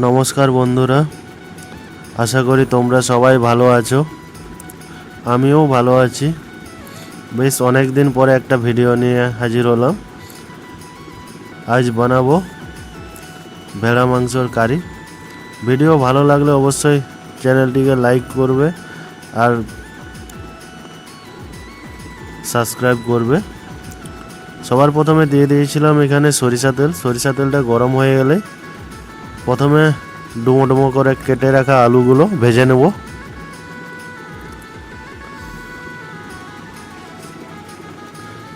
নমস্কার বন্ধুরা, আশা করি তোমরা সবাই ভালো আছো। আমিও ভালো আছি। বেশ অনেক দিন পরে একটা ভিডিও নিয়ে হাজির হলাম। আজ বানাবো ভেড়া মাংসর কারি। ভিডিও ভালো লাগলে অবশ্যই চ্যানেলটিকে লাইক করবে আর সাবস্ক্রাইব করবে। সবার প্রথমে দিয়ে দিয়েছিলাম এখানে সরিষা তেল। সরিষা তেলটা গরম হয়ে গেলে প্রথমে ডুমো ডুমো করে কেটে রাখা আলুগুলো ভেজে নেব।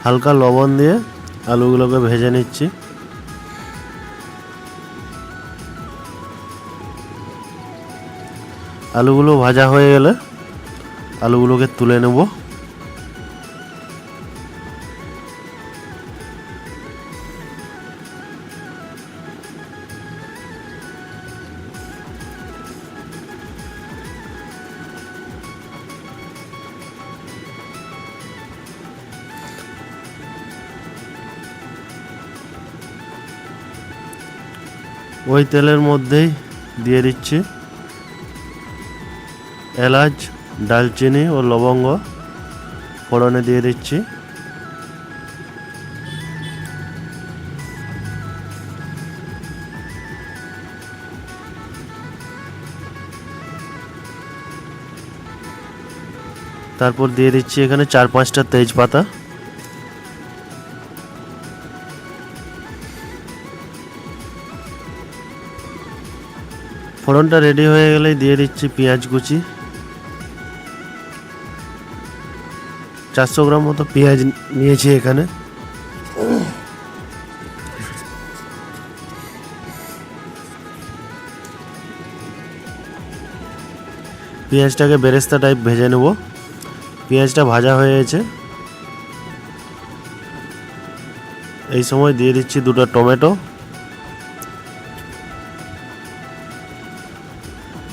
হালকা লবণ দিয়ে আলুগুলোকে ভেজে নিচ্ছি। আলুগুলো ভাজা হয়ে গেলে আলুগুলোকে তুলে নেব। ওই তেলের মধ্যেই দিয়ে দিচ্ছি এলাচ, ডালচিনি ও লবঙ্গ। ফোড়নে দিয়ে দিচ্ছি। তারপর দিয়ে দিচ্ছি এখানে চার পাঁচটা তেজপাতা। ফোড়নটা রেডি হয়ে গেলেই দিয়ে দিচ্ছি পেঁয়াজ কুচি। চারশো গ্রাম মতো পেঁয়াজ নিয়েছি এখানে। পেঁয়াজটাকে বেরেস্তা টাইপ ভেজে নেব। পেঁয়াজটা ভাজা হয়ে গেছে এই সময় দিয়ে দিচ্ছি দুটো টমেটো।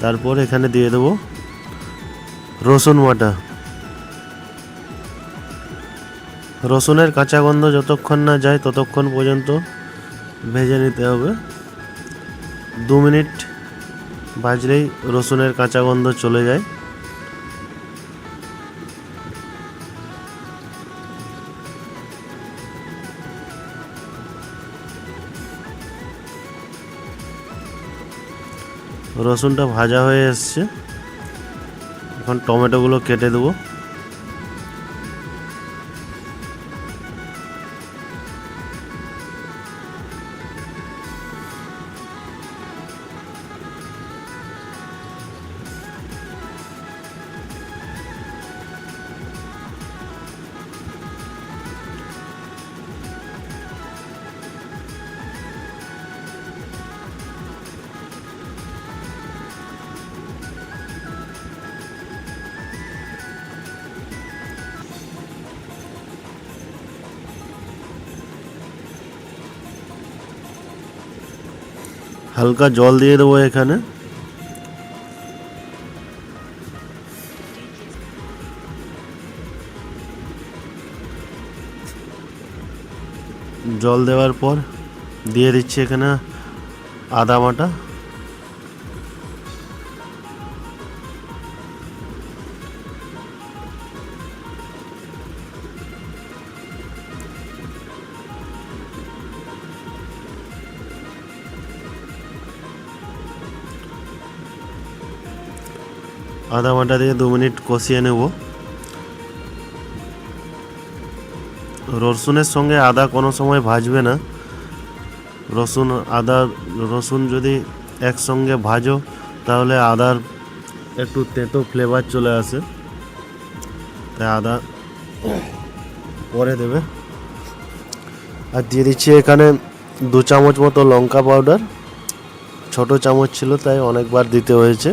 তারপর এখানে দিয়ে দেবো রসুন বাটা। রসুনের কাঁচা গন্ধ যতক্ষণ না যায় ততক্ষণ পর্যন্ত ভেজে নিতে হবে। দু মিনিট ভাজলেই রসুনের কাঁচা গন্ধ চলে যায়। রসুনটা ভাজা হয়ে এসছে। এখন টমেটোগুলো কেটে দেবো। হালকা জল দিয়ে দেবো এখানে। জল দেওয়ার পর দিয়ে দিচ্ছি এখানে আদা বাটা। আদা বাটা দিয়ে দু মিনিট কষিয়ে নেব। রসুনের সঙ্গে আদা কোনো সময় ভাজবে না। রসুন, আদা, রসুন যদি একসঙ্গে ভাজো, তাহলে আদার একটু তেঁতো ফ্লেভার চলে আসে। তাই আদা পরে দেবে। আর দিয়ে দিচ্ছি এখানে দু চামচ মতো লঙ্কা পাউডার ছোট চামচ ছিল, তাই অনেকবার দিতে হয়েছে।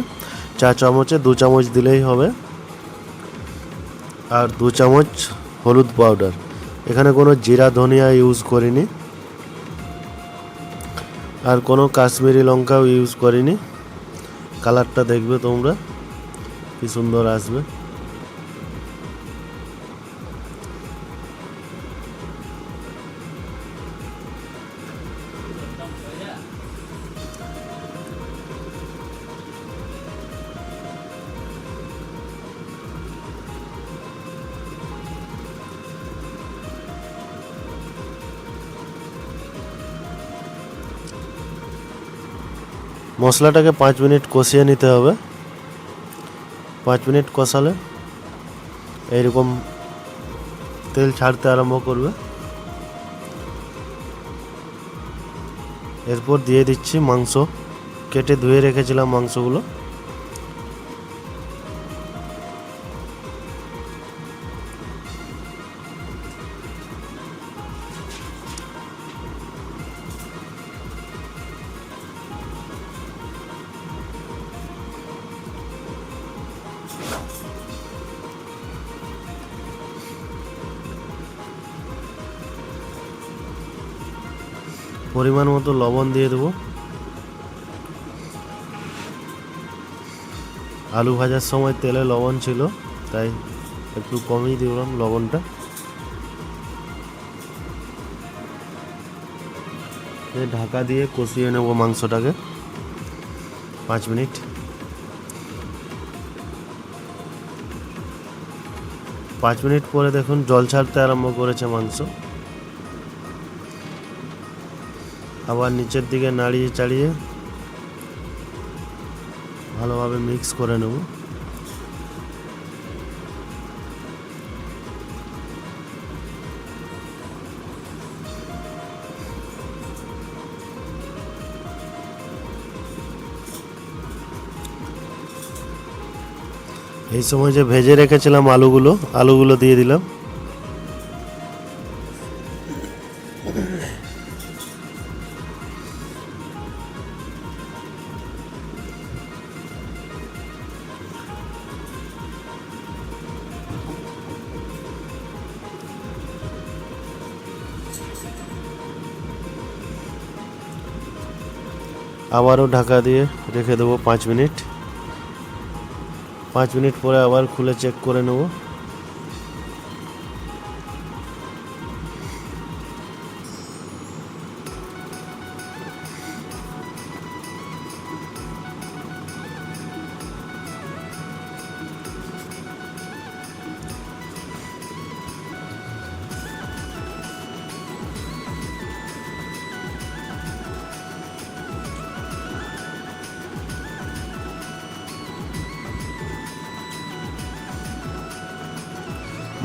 চা চামচে দু চামচ দিলেই হবে। আর দু চামচ হলুদ পাউডার এখানে কোনো জিরা, ধনিয়া ইউজ করিনি। আর কোনো কাশ্মীরি লঙ্কাও ইউজ করিনি। কালারটা দেখবে তোমরা, কি সুন্দর আসবে। মশলাটাকে পাঁচ মিনিট কষিয়ে নিতে হবে। পাঁচ মিনিট কষালে এইরকম তেল ছাড়তে আরম্ভ করবে। এরপর দিয়ে দিচ্ছি মাংস। কেটে ধুয়ে রেখেছিলাম মাংসগুলো। পরিমাণ মতো লবণ দিয়ে দেবো। আলু ভাজার সময় তেলে লবণ ছিল, তাই একটু কমই দিলাম লবণটা। ঢাকা দিয়ে কষিয়ে নেব মাংসটাকে। পাঁচ মিনিট। পাঁচ মিনিট পরে দেখুন জল ছাড়তে আরম্ভ করেছে মাংস। আবার নিচের দিকে নাড়িয়ে চাড়িয়ে ভালোভাবে মিক্স করে নেব এই সময় যে ভেজে রেখেছিলাম আলুগুলো আলুগুলো দিয়ে দিলাম আবারও ঢাকা দিয়ে রেখে দেবো পাঁচ মিনিট। পাঁচ মিনিট পরে আবার খুলে চেক করে নেব।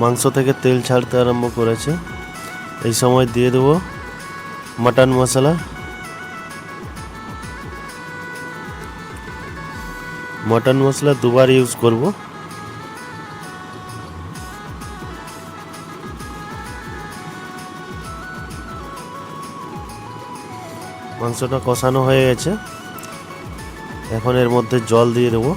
মাংস থেকে তেল ছাড়তে আরম্ভ করেছে। এই সময় দিয়ে দেবো মাটন মশলা। মাটন মশলা দুবার ইউজ করব। মাংসটা কষানো হয়ে গেছে। এখন এর মধ্যে জল দিয়ে দেবো।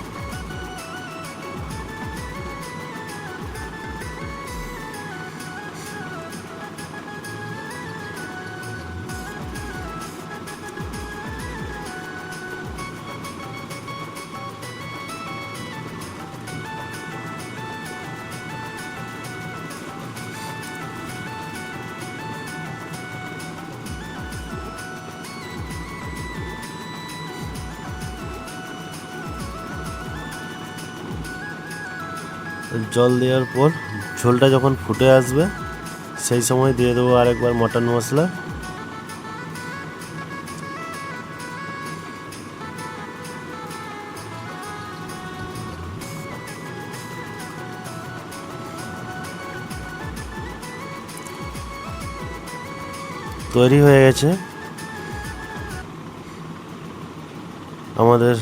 জল দেওয়ার পর ঝোলটা যখন ফুটে আসবে, সেই সময় দিয়ে দেবো আরেকবার মটন মশলা। তৈরি হয়ে গেছে। আমাদের